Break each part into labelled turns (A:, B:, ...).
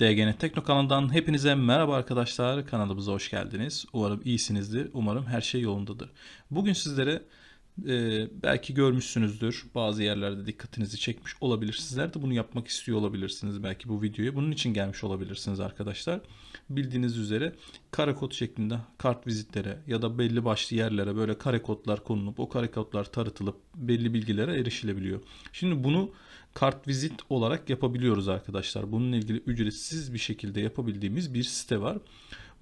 A: DGN Tekno kanalından hepinize merhaba arkadaşlar. Kanalımıza hoş geldiniz. Umarım iyisinizdir. Umarım her şey yolundadır. Bugün sizlere e, belki görmüşsünüzdür. Bazı yerlerde dikkatinizi çekmiş olabilir. Sizler de bunu yapmak istiyor olabilirsiniz belki bu videoya. Bunun için gelmiş olabilirsiniz arkadaşlar. Bildiğiniz üzere kare kod şeklinde kart vizitlere ya da belli başlı yerlere böyle kare kodlar konulup o kare kodlar tarıtılıp belli bilgilere erişilebiliyor. Şimdi bunu kart vizit olarak yapabiliyoruz arkadaşlar. Bununla ilgili ücretsiz bir şekilde yapabildiğimiz bir site var.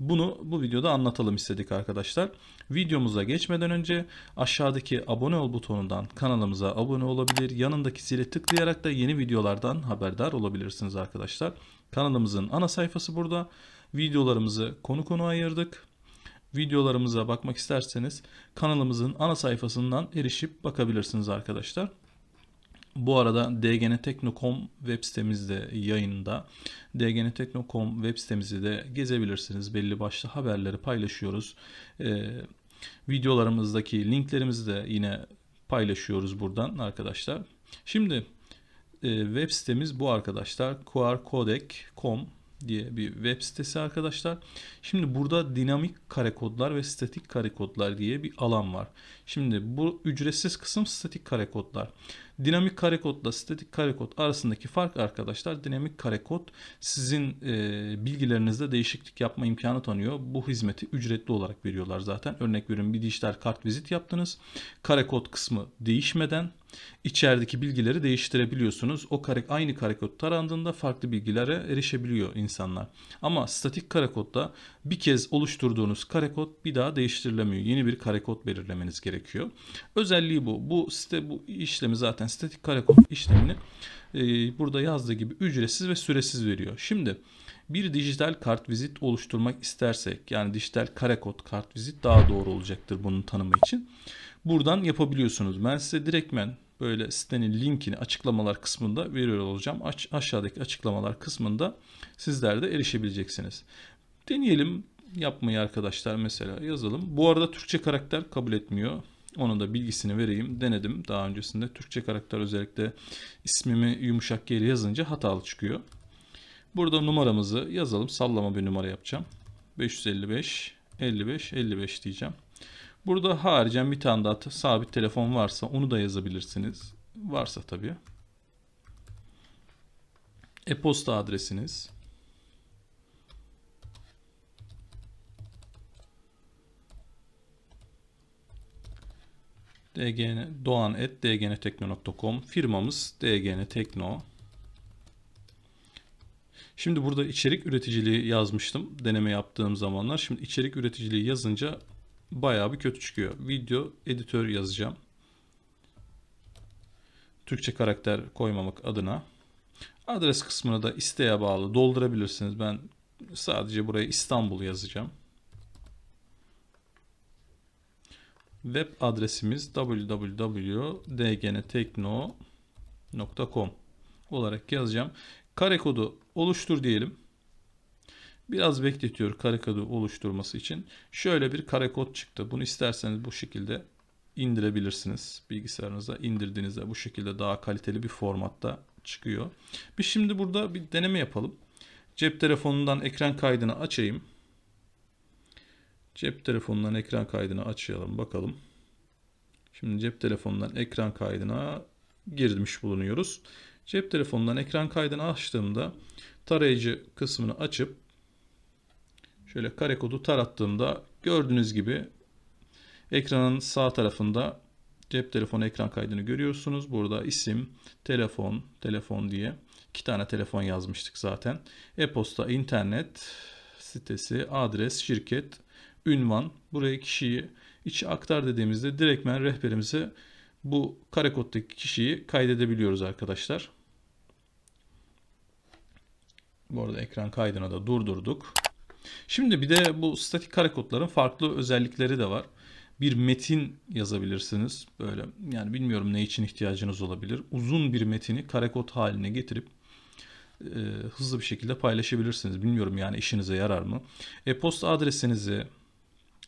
A: Bunu bu videoda anlatalım istedik arkadaşlar. Videomuza geçmeden önce aşağıdaki abone ol butonundan kanalımıza abone olabilir. Yanındaki zile tıklayarak da yeni videolardan haberdar olabilirsiniz arkadaşlar. Kanalımızın ana sayfası burada. Videolarımızı konu konu ayırdık. Videolarımıza bakmak isterseniz kanalımızın ana sayfasından erişip bakabilirsiniz arkadaşlar. Bu arada dgntekno.com web sitemizde yayında. dgntekno.com web sitemizi de gezebilirsiniz. Belli başlı haberleri paylaşıyoruz. Ee, videolarımızdaki linklerimizi de yine paylaşıyoruz buradan arkadaşlar. Şimdi e, web sitemiz bu arkadaşlar. qrcodec.com diye bir web sitesi arkadaşlar. Şimdi burada dinamik kare kodlar ve statik kare kodlar diye bir alan var. Şimdi bu ücretsiz kısım statik kare kodlar. Dinamik kare kodla statik kare kod arasındaki fark arkadaşlar dinamik kare kod sizin e, bilgilerinizde değişiklik yapma imkanı tanıyor. Bu hizmeti ücretli olarak veriyorlar zaten. Örnek veriyorum bir dijital kart vizit yaptınız. Kare kod kısmı değişmeden içerideki bilgileri değiştirebiliyorsunuz. O kare aynı kare kod tarandığında farklı bilgilere erişebiliyor insanlar. Ama statik kare kodda bir kez oluşturduğunuz kare kod bir daha değiştirilemiyor. Yeni bir kare kod belirlemeniz gerekiyor. Özelliği bu. Bu site bu işlemi zaten statik kare kod işlemini e, burada yazdığı gibi ücretsiz ve süresiz veriyor. Şimdi bir dijital kart vizit oluşturmak istersek yani dijital kare kod kart vizit daha doğru olacaktır bunun tanımı için. Buradan yapabiliyorsunuz. Ben size direktmen böyle sitenin linkini açıklamalar kısmında veriyor olacağım. Aş- aşağıdaki açıklamalar kısmında sizler de erişebileceksiniz. Deneyelim yapmayı arkadaşlar mesela yazalım. Bu arada Türkçe karakter kabul etmiyor. Onun da bilgisini vereyim. Denedim daha öncesinde. Türkçe karakter özellikle ismimi yumuşak geri yazınca hatalı çıkıyor. Burada numaramızı yazalım. Sallama bir numara yapacağım. 555 55 55 diyeceğim. Burada haricen bir tane daha sabit telefon varsa onu da yazabilirsiniz. Varsa tabii. E-posta adresiniz. dgn doğan@dgntekno.com firmamız dgn tekno. Şimdi burada içerik üreticiliği yazmıştım deneme yaptığım zamanlar. Şimdi içerik üreticiliği yazınca bayağı bir kötü çıkıyor. Video editör yazacağım. Türkçe karakter koymamak adına. Adres kısmını da isteğe bağlı doldurabilirsiniz. Ben sadece buraya İstanbul yazacağım. Web adresimiz www.dgntekno.com olarak yazacağım. Kare kodu oluştur diyelim. Biraz bekletiyor kare kodu oluşturması için. Şöyle bir kare kod çıktı. Bunu isterseniz bu şekilde indirebilirsiniz. Bilgisayarınıza indirdiğinizde bu şekilde daha kaliteli bir formatta çıkıyor. Biz şimdi burada bir deneme yapalım. Cep telefonundan ekran kaydını açayım. Cep telefonundan ekran kaydını açalım bakalım. Şimdi cep telefonundan ekran kaydına girmiş bulunuyoruz. Cep telefonundan ekran kaydını açtığımda tarayıcı kısmını açıp şöyle kare kodu tarattığımda gördüğünüz gibi ekranın sağ tarafında cep telefonu ekran kaydını görüyorsunuz. Burada isim, telefon, telefon diye iki tane telefon yazmıştık zaten. E-posta, internet sitesi, adres, şirket, ünvan. Buraya kişiyi içi aktar dediğimizde direktmen rehberimize bu kare koddaki kişiyi kaydedebiliyoruz arkadaşlar. Bu arada ekran kaydını da durdurduk. Şimdi bir de bu statik kare kodların farklı özellikleri de var. Bir metin yazabilirsiniz. Böyle yani bilmiyorum ne için ihtiyacınız olabilir. Uzun bir metini kare kod haline getirip e, hızlı bir şekilde paylaşabilirsiniz. Bilmiyorum yani işinize yarar mı? E-posta adresinizi,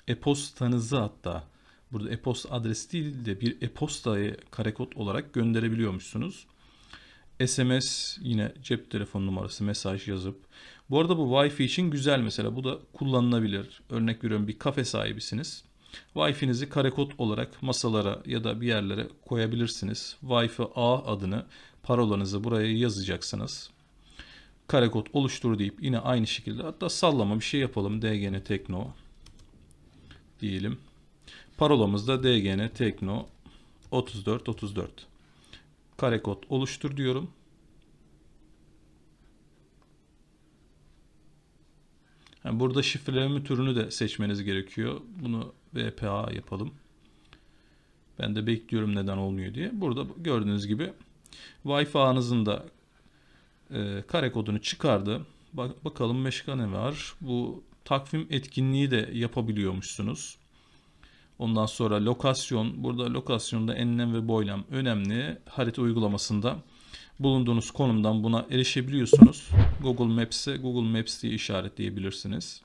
A: e-postanızı hatta burada e-posta adresi değil de bir e-postayı kare kod olarak gönderebiliyormuşsunuz. SMS yine cep telefon numarası mesaj yazıp Bu arada bu Wi-Fi için güzel mesela. Bu da kullanılabilir. Örnek veriyorum bir kafe sahibisiniz. Wi-Fi'nizi karekod olarak masalara ya da bir yerlere koyabilirsiniz. Wi-Fi A adını, parolanızı buraya yazacaksınız. Karekod oluştur deyip yine aynı şekilde hatta sallama bir şey yapalım. DGN Tekno diyelim. Parolamız da DGN Tekno 3434. Karekod oluştur diyorum. Yani burada şifreleme türünü de seçmeniz gerekiyor. Bunu VPA yapalım. Ben de bekliyorum neden olmuyor diye. Burada gördüğünüz gibi Wi-Fi ağınızın da e, kare kodunu çıkardı. Bak, bakalım başka ne var? Bu takvim etkinliği de yapabiliyormuşsunuz. Ondan sonra lokasyon. Burada lokasyonda enlem ve boylam önemli. Harita uygulamasında bulunduğunuz konumdan buna erişebiliyorsunuz. Google Maps'e Google Maps diye işaretleyebilirsiniz.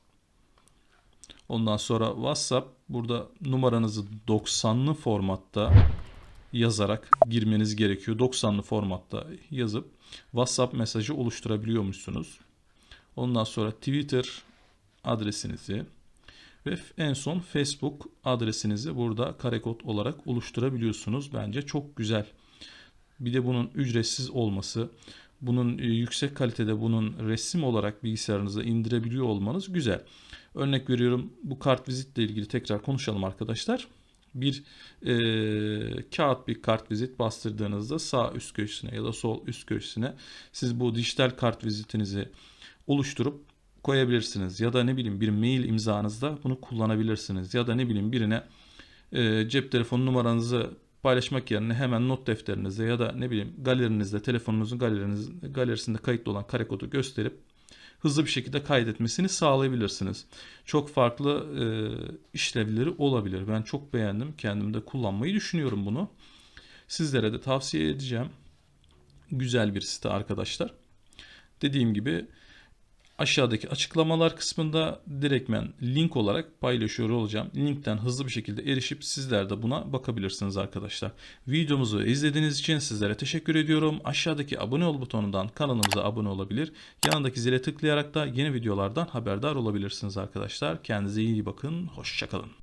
A: Ondan sonra WhatsApp burada numaranızı 90'lı formatta yazarak girmeniz gerekiyor. 90'lı formatta yazıp WhatsApp mesajı oluşturabiliyormuşsunuz. Ondan sonra Twitter adresinizi ve en son Facebook adresinizi burada karekod olarak oluşturabiliyorsunuz. Bence çok güzel. Bir de bunun ücretsiz olması, bunun e, yüksek kalitede bunun resim olarak bilgisayarınıza indirebiliyor olmanız güzel. Örnek veriyorum bu kart vizitle ilgili tekrar konuşalım arkadaşlar. Bir e, kağıt bir kart vizit bastırdığınızda sağ üst köşesine ya da sol üst köşesine siz bu dijital kart vizitinizi oluşturup koyabilirsiniz. Ya da ne bileyim bir mail imzanızda bunu kullanabilirsiniz. Ya da ne bileyim birine e, cep telefonu numaranızı paylaşmak yerine hemen not defterinizde ya da ne bileyim galerinizde telefonunuzun galeriniz, galerisinde kayıtlı olan kare kodu gösterip hızlı bir şekilde kaydetmesini sağlayabilirsiniz. Çok farklı e, işlevleri olabilir. Ben çok beğendim. Kendim de kullanmayı düşünüyorum bunu. Sizlere de tavsiye edeceğim. Güzel bir site arkadaşlar. Dediğim gibi aşağıdaki açıklamalar kısmında direktmen link olarak paylaşıyor olacağım. Linkten hızlı bir şekilde erişip sizler de buna bakabilirsiniz arkadaşlar. Videomuzu izlediğiniz için sizlere teşekkür ediyorum. Aşağıdaki abone ol butonundan kanalımıza abone olabilir. Yanındaki zile tıklayarak da yeni videolardan haberdar olabilirsiniz arkadaşlar. Kendinize iyi bakın. Hoşçakalın.